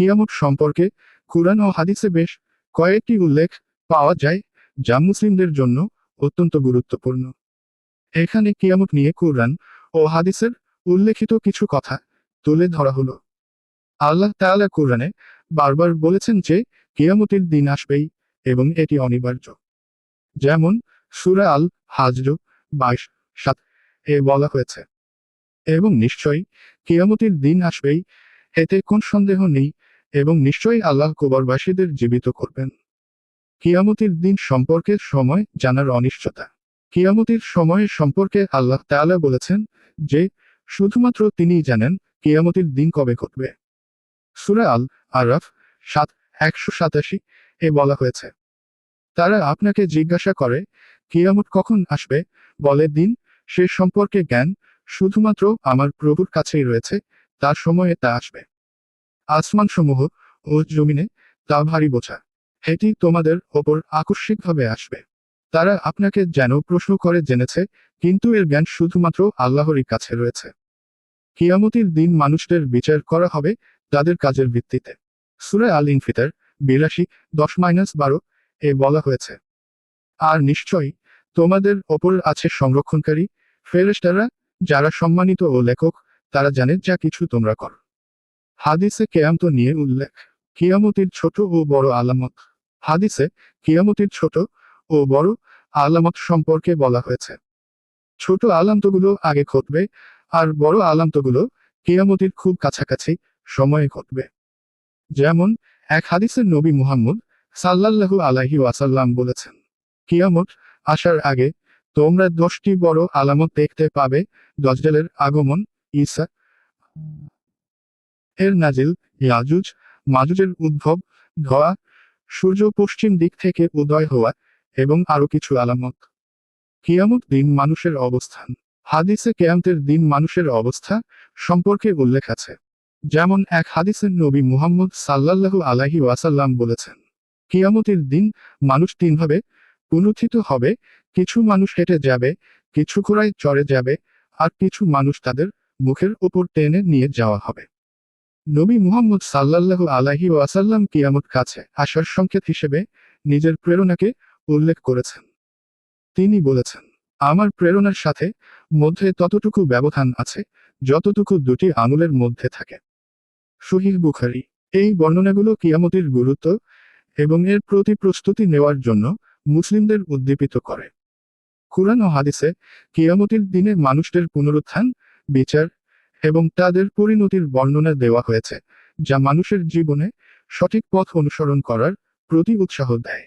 কিয়ামত সম্পর্কে কুরআন ও হাদিসে বেশ কয়েকটি উল্লেখ পাওয়া যায়, যা মুসলিমদের জন্য অত্যন্ত গুরুত্বপূর্ণ। এখানে কিয়ামত নিয়ে কুরআন ও হাদিসের উল্লেখিত কিছু কথা তুলে ধরা হলো। আল্লাহ তাআলা কুরআনে বারবার বলেছেন যে, কিয়ামতের দিন আসবেই এবং এটি অনিবার্য। যেমন সূরা আল হাজর বাইশ, সাত এ বলা হয়েছে। এবং নিশ্চয়ই কিয়ামতের দিন আসবেই, এতে কোন সন্দেহ নেই এবং নিশ্চয়ই আল্লাহ কবরবাসীদের জীবিত করবেন। কিয়ামতের দিন সম্পর্কে সময় জানার অনিশ্চয়তা। কিয়ামতের সময় সম্পর্কে আল্লাহ তাআলা বলেছেন যে, শুধুমাত্র তিনিই জানেন কিয়ামতের দিন কবে ঘটবে। সুরা আল আরাফ সাত, একশো সাতাশি এ বলা হয়েছে। তারা আপনাকে জিজ্ঞাসা করে, কিয়ামত কখন আসবে? বলে, দিন, সে সম্পর্কে জ্ঞান শুধুমাত্র আমার প্রভুর কাছেই রয়েছে, তার সময়ে তা আসবে। আসমানসমূহ ও জমিনে তা ভারী বোঝা। এটি তোমাদের ওপর আকস্মিকভাবে আসবে। তারা আপনাকে যেন প্রশ্ন করে জেনেছে, কিন্তু এর জ্ঞান শুধুমাত্র আল্লাহরই কাছে রয়েছে। কিয়ামতির দিন মানুষদের বিচার করা হবে তাদের কাজের ভিত্তিতে। সুরা আল ইনফিতার বিরাশি, দশ মাইনাস বারো এ বলা হয়েছে, আর নিশ্চয়ই তোমাদের ওপর আছে সংরক্ষণকারী ফেরেশতারা, যারা সম্মানিত ও লেখক, তারা জানে যা কিছু তোমরা কর। হাদিসে কেয়ামত নিয়ে উল্লেখ। কিয়ামতির ছোট ও বড় আলামত। হাদিসে কিয়ামতির ছোট ও বড় আলামত সম্পর্কে বলা হয়েছে। ছোট আলামতগুলো আগে ঘটবে আর বড় আলামতগুলো কিয়ামতির খুব কাছাকাছি সময়ে ঘটবে। যেমন, এক হাদিসের নবী মুহাম্মদ সাল্লাল্লাহু আলাইহি ওয়াসাল্লাম বলেছেন, কিয়ামত আসার আগে তোমরা দশটি বড় আলামত দেখতে পাবে। দজ্জালের আগমন ঈসা এর নাজিল, ইয়াজুজ, মাজুজের উদ্ভব, ধোয়া, সূর্য পশ্চিম দিক থেকে উদয় হওয়া এবং আরও কিছু আলামত। কিয়ামত দিন মানুষের অবস্থান। হাদিসে কেয়ামতের দিন মানুষের অবস্থা সম্পর্কে উল্লেখ আছে। যেমন এক হাদিসের নবী মুহাম্মদ সাল্লাল্লাহু আলাইহি ওয়াসাল্লাম বলেছেন, কিয়ামতের দিন মানুষ তিনভাবে পুনথিত হবে, কিছু মানুষ হেঁটে যাবে, কিছু ঘোড়ায় চড়ে যাবে, আর কিছু মানুষ তাদের মুখের উপর টেনে নিয়ে যাওয়া হবে। নবী মুহাম্মদ সাল্লাল্লাহু আলাইহি ওয়াসাল্লাম কিয়ামত কাছে আসার সংকেত হিসেবে নিজের প্রেরণাকে উল্লেখ করেছেন। তিনি বলেছেন, আমার প্রেরণার সাথে মধ্যে ততটুকু ব্যবধান আছে যতটুকু দুটি আঙুলের মধ্যে থাকে। শহীদ বুখারি, এই বর্ণনাগুলো কিয়ামতের গুরুত্ব এবং এর প্রতি প্রস্তুতি নেওয়ার জন্য মুসলিমদের উদ্দীপিত করে। কুরআন ও হাদিসে কিয়ামতির দিনে মানুষদের পুনরুত্থান, বিচার এবং তাদের পরিণতির বর্ণনা দেওয়া হয়েছে, যা মানুষের জীবনে সঠিক পথ অনুসরণ করার প্রতি উৎসাহ দেয়।